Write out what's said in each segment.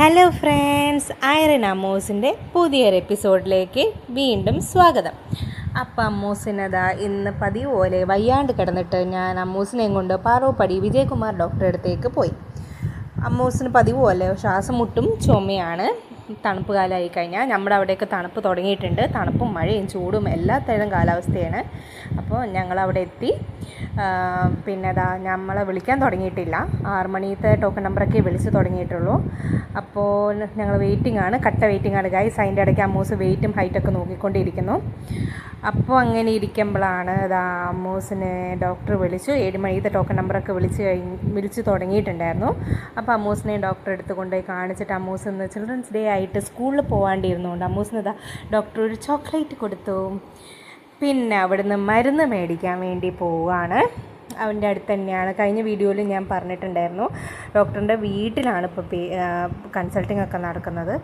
Hello friends iron അമ്മൂസിന്റെ പുതിയൊരു എപ്പിസോഡിലേക്ക് വീണ്ടും സ്വാഗതം. അപ്പം അമ്മൂസിനതാ ഇന്ന് പതിവ് പോലെ വയ്യാണ്ട് കിടന്നിട്ട് ഞാൻ അമ്മൂസിനെയും കൊണ്ട് പാറോപ്പടി വിജയകുമാർ ഡോക്ടറെ അടുത്തേക്ക് പോയി. അമ്മൂസിന് പതിവ് പോലെ ശ്വാസം മുട്ടും ചുമയാണ്. തണുപ്പ് കാലമായി കഴിഞ്ഞാൽ നമ്മുടെ അവിടെയൊക്കെ തണുപ്പ് തുടങ്ങിയിട്ടുണ്ട്. തണുപ്പും മഴയും ചൂടും എല്ലാ തരം കാലാവസ്ഥയാണ്. അപ്പോൾ ഞങ്ങൾ അവിടെ എത്തി പിന്നെ അതാ നമ്മളെ വിളിക്കാൻ തുടങ്ങിയിട്ടില്ല. ആറ് മണിത്തെ ടോക്കൺ നമ്പറൊക്കെ വിളിച്ച് തുടങ്ങിയിട്ടുള്ളൂ. അപ്പോൾ ഞങ്ങൾ വെയിറ്റിംഗ് ആണ്. കട്ട വെയിറ്റിംഗ് ആണ് ഗൈസ് അതിന്റെ ഇടയ്ക്ക് അമ്മൂസ് വെയിറ്റും ഹൈറ്റൊക്കെ നോക്കിക്കൊണ്ടിരിക്കുന്നു. അപ്പോൾ അങ്ങനെ ഇരിക്കുമ്പോഴാണ് ഇതാ അമ്മൂസിനെ ഡോക്ടർ വിളിച്ചു. ഏഴ് മണിത്തെ ടോക്കൺ നമ്പറൊക്കെ വിളിച്ച് കഴിഞ്ഞ് വിളിച്ച് തുടങ്ങിയിട്ടുണ്ടായിരുന്നു. അപ്പോൾ അമ്മൂസിനെ അടുത്ത് കൊണ്ടുപോയി കാണിച്ചിട്ട് അമ്മൂസ് ഇന്ന് ചിൽഡ്രൻസ് ഡേ ആയിട്ട് സ്കൂളിൽ പോകാണ്ടിരുന്നുകൊണ്ട് അമ്മൂസിന് ഇതാ ഡോക്ടർ ഒരു ചോക്ലേറ്റ് കൊടുത്തു. പിന്നെ അവിടുന്ന് മരുന്ന് മേടിക്കാൻ വേണ്ടി പോവുകയാണ് അവന്റെ അടുത്ത് തന്നെയാണ്. കഴിഞ്ഞ വീഡിയോയിൽ ഞാൻ പറഞ്ഞിട്ടുണ്ടായിരുന്നു. ഡോക്ടറിന്റെ വീട്ടിലാണ് ഇപ്പോൾ കൺസൾട്ടിംഗ് ഒക്കെ നടക്കുന്നത്.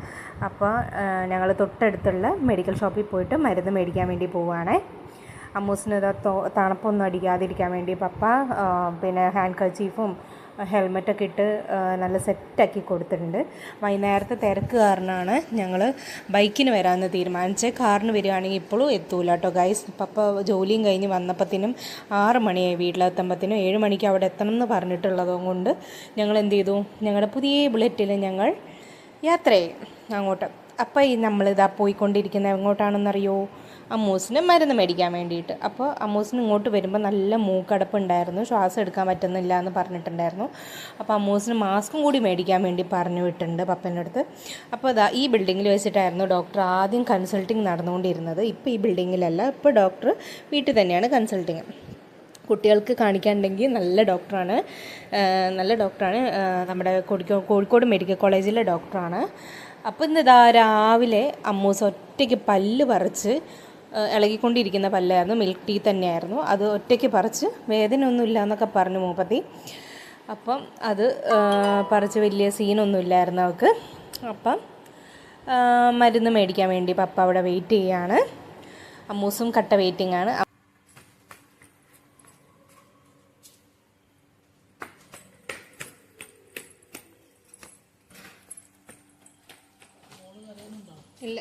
അപ്പോൾ ഞങ്ങൾ തൊട്ടടുത്തുള്ള മെഡിക്കൽ ഷോപ്പിൽ പോയിട്ട് മരുന്ന് മേടിക്കാൻ വേണ്ടി പോവുകയാണേ അമ്മൂസിന് തണുപ്പൊന്നും അടിക്കാതിരിക്കാൻ വേണ്ടി പപ്പ പിന്നെ ഹാൻഡ് കർച്ചീഫും ഹെൽമെറ്റൊക്കെ ഇട്ട് നല്ല സെറ്റാക്കി കൊടുത്തിട്ടുണ്ട്. വൈകുന്നേരത്തെ തിരക്ക് കാരണമാണ് ഞങ്ങൾ ബൈക്കിന് വരാമെന്ന് തീരുമാനിച്ച് കാറിന് വരികയാണെങ്കിൽ ഇപ്പോഴും എത്തൂല കേട്ടോ ഗൈസ് പപ്പ ജോലിയും കഴിഞ്ഞ് വന്നപ്പത്തിനും ആറ് മണിയായി. വീട്ടിലെത്തുമ്പത്തിനും ഏഴ് മണിക്ക് അവിടെ എത്തണം എന്ന് പറഞ്ഞിട്ടുള്ളതുകൊണ്ട് ഞങ്ങൾ എന്ത് ചെയ്തു? ഞങ്ങളുടെ പുതിയ ബുള്ളറ്റിൽ ഞങ്ങൾ യാത്ര ചെയ്യും. അങ്ങോട്ട്. അപ്പോൾ ഈ നമ്മളിതാ പോയിക്കൊണ്ടിരിക്കുന്നത് എങ്ങോട്ടാണെന്നറിയോ? അമ്മൂസിന് മരുന്ന് മേടിക്കാൻ വേണ്ടിയിട്ട്. അപ്പോൾ അമ്മൂസിന് ഇങ്ങോട്ട് വരുമ്പോൾ നല്ല മൂക്കടപ്പുണ്ടായിരുന്നു. ശ്വാസം എടുക്കാൻ പറ്റുന്നില്ല എന്ന് പറഞ്ഞിട്ടുണ്ടായിരുന്നു. അപ്പോൾ അമ്മൂസിന് മാസ്കും കൂടി മേടിക്കാൻ വേണ്ടി പറഞ്ഞു വിട്ടിട്ടുണ്ട് പപ്പന്റെ അടുത്ത്. അപ്പോൾ ഇതാ ഈ ബിൽഡിങ്ങിൽ വെച്ചിട്ടായിരുന്നു ഡോക്ടർ ആദ്യം കൺസൾട്ടിങ് നടന്നുകൊണ്ടിരുന്നത്. ഇപ്പോൾ ഈ ബിൽഡിങ്ങിലല്ല ഇപ്പോൾ ഡോക്ടർ വീട്ടിൽ തന്നെയാണ് കൺസൾട്ടിങ്. കുട്ടികൾക്ക് കാണിക്കാനുണ്ടെങ്കിൽ നല്ല ഡോക്ടറാണ്. നല്ല ഡോക്ടറാണ്. നമ്മുടെ കോഴിക്കോ കോഴിക്കോട് മെഡിക്കൽ കോളേജിലെ ഡോക്ടറാണ്. അപ്പോൾ ഇന്ന് രാവിലെ അമ്മൂസ് ഒറ്റയ്ക്ക് പല്ല് പറിച്ച് ഇളകിക്കൊണ്ടിരിക്കുന്ന പല്ലായിരുന്നു. മിൽക്ക് ടീ തന്നെയായിരുന്നു. അത് ഒറ്റയ്ക്ക് പറിച്ച് വേദനയൊന്നുമില്ല എന്നൊക്കെ പറഞ്ഞു മൂപ്പത്തി. അപ്പം അത് പറിച്ച് വലിയ സീനൊന്നുമില്ലായിരുന്നു അവൾക്ക്. അപ്പം മരുന്ന് മേടിക്കാൻ വേണ്ടി പപ്പ അവിടെ വെയിറ്റ് ചെയ്യാണ്. അമ്മൂസും കട്ട വെയിറ്റിംഗ് ആണ്. ഇല്ല.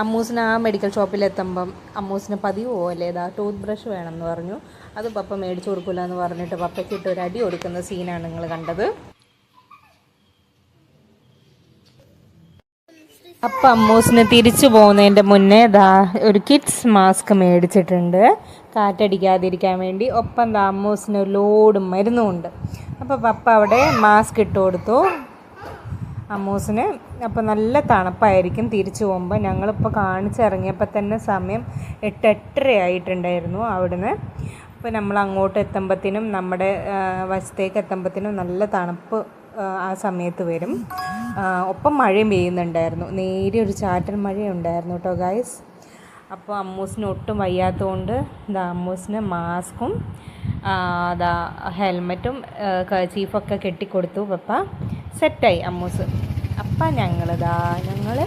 അമ്മൂസിന് ആ മെഡിക്കൽ ഷോപ്പിൽ എത്തുമ്പം അമ്മൂസിന് പതിവ് പോലെ ഇതാ ടൂത്ത് ബ്രഷ് വേണമെന്ന് പറഞ്ഞു. അത് പപ്പ മേടിച്ചു കൊടുക്കില്ല എന്ന് പറഞ്ഞിട്ട് പപ്പയ്ക്ക് ഇട്ട് ഒരു അടി കൊടുക്കുന്ന സീനാണ് നിങ്ങൾ കണ്ടത്. അപ്പ അമ്മൂസിന് തിരിച്ചു പോകുന്നതിന്റെ മുന്നേ ദാ ഒരു കിഡ്സ് മാസ്ക് മേടിച്ചിട്ടുണ്ട്. കാറ്റടിക്കാതിരിക്കാൻ വേണ്ടി ഒപ്പം ദാ അമ്മൂസിന് ഒരു ലോഡ് മരുന്നുമുണ്ട്. അപ്പോൾ പപ്പ അവിടെ മാസ്ക് ഇട്ട് കൊടുത്തു. അമ്മൂസിന്. അപ്പോൾ നല്ല തണുപ്പായിരിക്കും തിരിച്ചു പോകുമ്പോൾ ഞങ്ങളിപ്പോൾ കാണിച്ചിറങ്ങിയപ്പോൾ തന്നെ സമയം എട്ട് എട്ടര ആയിട്ടുണ്ടായിരുന്നു അവിടുന്ന്. അപ്പോൾ നമ്മൾ അങ്ങോട്ട് എത്തുമ്പത്തിനും നമ്മുടെ വശത്തേക്ക് എത്തുമ്പത്തിനും നല്ല തണുപ്പ് ആ, സമയത്ത് വരും. ഒപ്പം മഴയും പെയ്യുന്നുണ്ടായിരുന്നു. നേരിയ ഒരു ചാറ്റൽ മഴയുണ്ടായിരുന്നു കേട്ടോ ഗായ്സ് അപ്പോൾ അമ്മൂസിന് ഒട്ടും വയ്യാത്തതുകൊണ്ട് ഇതാ അമ്മൂസിന് മാസ്കും അതാ ഹെൽമറ്റും ചീഫൊക്കെ കെട്ടിക്കൊടുത്തു പപ്പ. സെറ്റായി അമ്മൂസ്. അപ്പം ഞങ്ങളിതാ ഞങ്ങൾ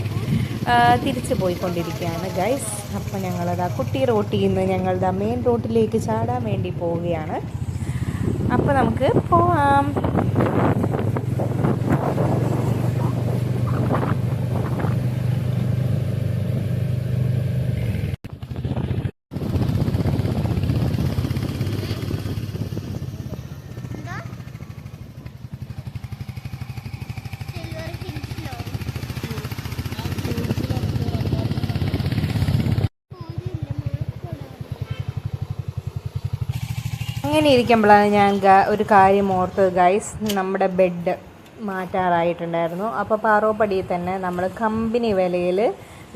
തിരിച്ചു പോയിക്കൊണ്ടിരിക്കുകയാണ് ഗൈസ് അപ്പം ഞങ്ങളിതാ കുട്ടി റോട്ടിൽ നിന്ന് ഞങ്ങളിതാ മെയിൻ റോട്ടിലേക്ക് ചാടാൻ വേണ്ടി പോവുകയാണ്. അപ്പോൾ നമുക്ക് പോവാം. അങ്ങനെ ഇരിക്കുമ്പോഴാണ് ഞാൻ ഒരു കാര്യം ഓർത്തത് ഗൈസ് നമ്മുടെ ബെഡ് മാറ്റാറായിട്ടുണ്ടായിരുന്നു. അപ്പോൾ പാറോപ്പടിയിൽ തന്നെ നമ്മൾ കമ്പനി വിലയിൽ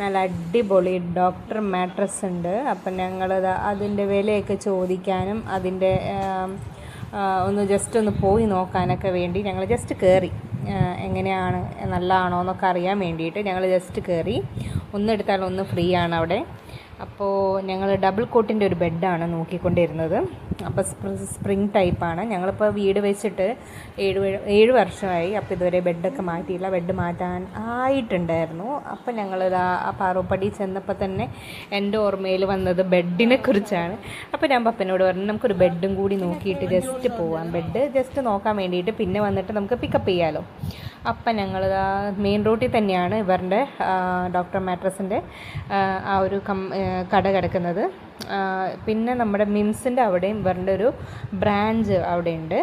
നല്ല അടിപൊളി ഡോക്ടർ മാട്രസ് ഉണ്ട്. അപ്പം ഞങ്ങൾ അതിന്റെ വിലയൊക്കെ ചോദിക്കാനും അതിന്റെ ഒന്ന് ജസ്റ്റ് ഒന്ന് പോയി നോക്കാനൊക്കെ വേണ്ടി ഞങ്ങൾ ജസ്റ്റ് കയറി എങ്ങനെയാണ് നല്ലതാണോ എന്നൊക്കെ അറിയാൻ വേണ്ടിയിട്ട് ഞങ്ങൾ ജസ്റ്റ് കയറി ഒന്നെടുത്താൽ ഒന്ന് ഫ്രീ ആണ് അവിടെ. അപ്പോൾ ഞങ്ങൾ ഡബിൾ കോട്ടിന്റെ ഒരു ബെഡാണ് നോക്കിക്കൊണ്ടിരുന്നത്. അപ്പോൾ സ്പ്രിങ് ടൈപ്പാണ് ഞങ്ങളിപ്പോൾ വീട് വെച്ചിട്ട് ഏഴ് ഏഴ് വർഷമായി അപ്പോൾ ഇതുവരെ ബെഡൊക്കെ മാറ്റിയില്ല ബെഡ് മാറ്റാൻ ആയിട്ടുണ്ടായിരുന്നു. അപ്പോൾ ഞങ്ങൾ ആ പാറോപ്പടി ചെന്നപ്പോൾ തന്നെ എന്റെ ഓർമ്മയിൽ വന്നത് ബെഡിനെ കുറിച്ചാണ്. അപ്പോൾ ഞാൻ പപ്പനോട് പറഞ്ഞു നമുക്കൊരു ബെഡും കൂടി നോക്കിയിട്ട് ജസ്റ്റ് പോവാം. ബെഡ് ജസ്റ്റ് നോക്കാൻ വേണ്ടിയിട്ട് പിന്നെ വന്നിട്ട് നമുക്ക് പിക്കപ്പ് ചെയ്യാമല്ലോ അപ്പം ഞങ്ങൾ മെയിൻ റോട്ടിൽ തന്നെയാണ് ഇവരുടെ ഡോക്ടർ മാട്രസിന്റെ ആ ഒരു കം കട കിടക്കുന്നത്. പിന്നെ നമ്മുടെ മിംസിന്റെ അവിടെയും ഇവരുടെ ഒരു ബ്രാഞ്ച് അവിടെയുണ്ട്.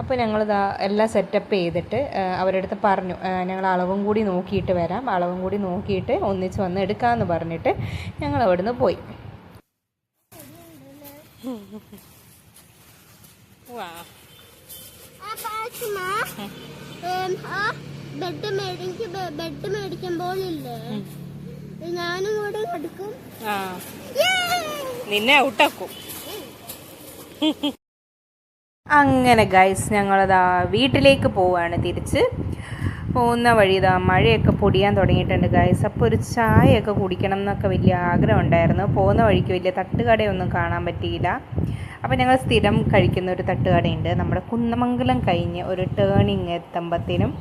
അപ്പോൾ ഞങ്ങളിതാ എല്ലാം സെറ്റപ്പ് ചെയ്തിട്ട് അവരുടെ അടുത്ത് പറഞ്ഞു ഞങ്ങൾ അളവും കൂടി നോക്കിയിട്ട് വരാം. അളവും കൂടി നോക്കിയിട്ട് ഒന്നിച്ച് വന്ന് എടുക്കാമെന്ന് പറഞ്ഞിട്ട് ഞങ്ങൾ അവിടുന്ന് പോയി. ആ ബെഡ് മേടിക്ക് ബെഡ് മേടിക്കുമ്പോൾ ഇല്ലേ ഞാനും കൂടെ കൊടുക്കും. ആ. നിന്നെ ഔട്ടാക്കും. അങ്ങനെ ഗൈസ് ഞങ്ങളതാ വീട്ടിലേക്ക് പോവാണ് തിരിച്ച്. പോകുന്ന വഴി ഇതാ മഴയൊക്കെ പൊടിയാൻ തുടങ്ങിയിട്ടുണ്ട് ഗൈസ് അപ്പോൾ ഒരു ചായയൊക്കെ കുടിക്കണം എന്നൊക്കെ വലിയ ആഗ്രഹം ഉണ്ടായിരുന്നു പോകുന്ന വഴിക്ക് വലിയ തട്ടുകടയൊന്നും കാണാൻ പറ്റിയില്ല. അപ്പോൾ ഞങ്ങൾ സ്ഥിരം കഴിക്കുന്ന ഒരു തട്ടുകടയുണ്ട്. നമ്മുടെ കുന്നമംഗലം കഴിഞ്ഞ് ഒരു ടേണിങ് എത്തുമ്പത്തേനും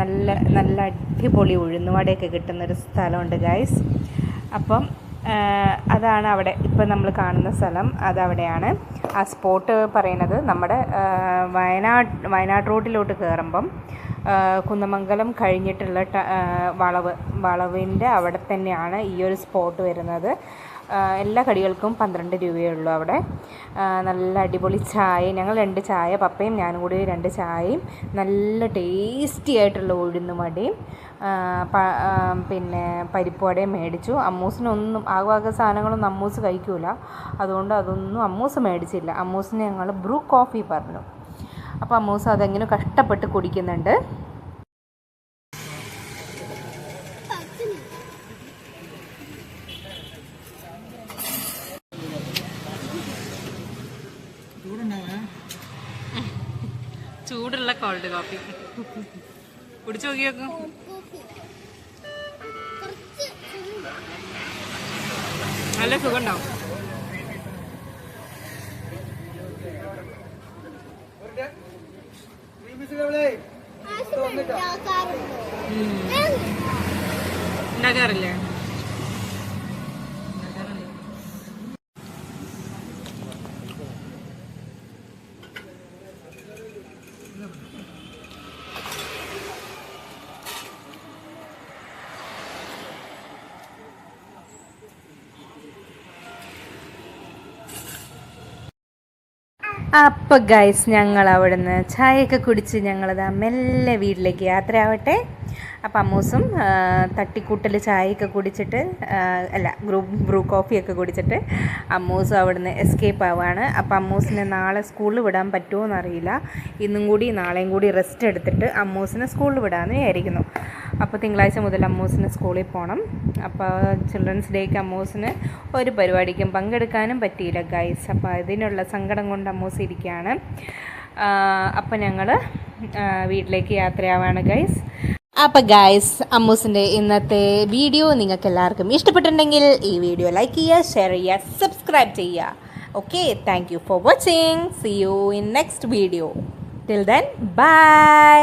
നല്ല നല്ല അടിപൊളി ഉഴുന്നുവടയൊക്കെ കിട്ടുന്നൊരു സ്ഥലമുണ്ട് ഗൈസ് അപ്പം അതാണ് അവിടെ ഇപ്പം നമ്മൾ കാണുന്ന സ്ഥലം. അതവിടെയാണ്. ആ സ്പോട്ട് പറയുന്നത് നമ്മുടെ വയനാട് വയനാട് റോഡിലോട്ട് കയറുമ്പം കുന്നമംഗലം കഴിഞ്ഞിട്ടുള്ള വളവ് വളവിന്റെ അവിടെ തന്നെയാണ് ഈ ഒരു സ്പോട്ട് വരുന്നത്. എല്ലാ കടികൾക്കും പന്ത്രണ്ട് രൂപയേ ഉള്ളൂ അവിടെ. നല്ല അടിപൊളി ചായ ഞങ്ങൾ രണ്ട് ചായ പപ്പയും ഞാനും കൂടി രണ്ട് ചായയും നല്ല ടേസ്റ്റി ആയിട്ടുള്ള ആ, പിന്നെ പരിപ്പ് വടയും മേടിച്ചു. അമ്മൂസിനൊന്നും ആ വക സാധനങ്ങളൊന്നും അമ്മൂസ് കഴിക്കൂല. അതുകൊണ്ട് അതൊന്നും അമ്മൂസ് മേടിച്ചില്ല. അമ്മൂസിന് ഞങ്ങൾ ബ്രൂ കോഫി പറഞ്ഞു. അപ്പോൾ അമ്മൂസ് അതെങ്ങനെ കഷ്ടപ്പെട്ട് കുടിക്കുന്നുണ്ട്. ചൂടുള്ള കോൾഡ് കോഫി കുടിച്ചു നോക്കി നോക്കും നല്ല സുഖം ഉണ്ടാവും ആശുപത്രി ഉണ്ടാക്കാറുണ്ടോ? ഉണ്ടാക്കാറില്ലേ അപ്പോൾ ഗൈസ് ഞങ്ങൾ അവിടുന്ന് ചായയൊക്കെ കുടിച്ച് ഞങ്ങളത് മെല്ലെ വീട്ടിലേക്ക് യാത്രയാവട്ടെ. അപ്പോൾ അമ്മൂസും തട്ടിക്കൂട്ടൽ ചായയൊക്കെ കുടിച്ചിട്ട് അല്ല ഗ്രൂ ബ്രൂ കോഫിയൊക്കെ കുടിച്ചിട്ട് അമ്മൂസും അവിടുന്ന് എസ്കേപ്പ് ആവുകയാണ് അപ്പോൾ അമ്മൂസിനെ നാളെ സ്കൂളിൽ വിടാൻ പറ്റുമോ എന്നറിയില്ല ഇന്നും കൂടി നാളെയും കൂടി റെസ്റ്റ് എടുത്തിട്ട് അമ്മൂസിനെ സ്കൂളിൽ വിടാമെന്ന് വിചാരിക്കുന്നു. അപ്പോൾ തിങ്കളാഴ്ച മുതൽ അമ്മൂസിന് സ്കൂളിൽ പോകണം അപ്പോൾ ചിൽഡ്രൻസ് ഡേക്ക് അമ്മൂസിന് ഒരു പരിപാടിക്കും പങ്കെടുക്കാനും പറ്റിയില്ല ഗൈസ് അപ്പോൾ ഇതിനുള്ള സങ്കടം കൊണ്ട് അമ്മൂസ് ഇരിക്കുകയാണ്. അപ്പോൾ ഞങ്ങൾ വീട്ടിലേക്ക് യാത്രയാവാണ് ഗൈസ് അപ്പോൾ ഗൈസ് അമ്മൂസിന്റെ ഇന്നത്തെ വീഡിയോ നിങ്ങൾക്ക് എല്ലാവർക്കും ഇഷ്ടപ്പെട്ടിട്ടുണ്ടെങ്കിൽ ഈ വീഡിയോ ലൈക്ക് ചെയ്യുക ഷെയർ ചെയ്യുക സബ്സ്ക്രൈബ് ചെയ്യുക. Okay thank you for watching see you in next video till then bye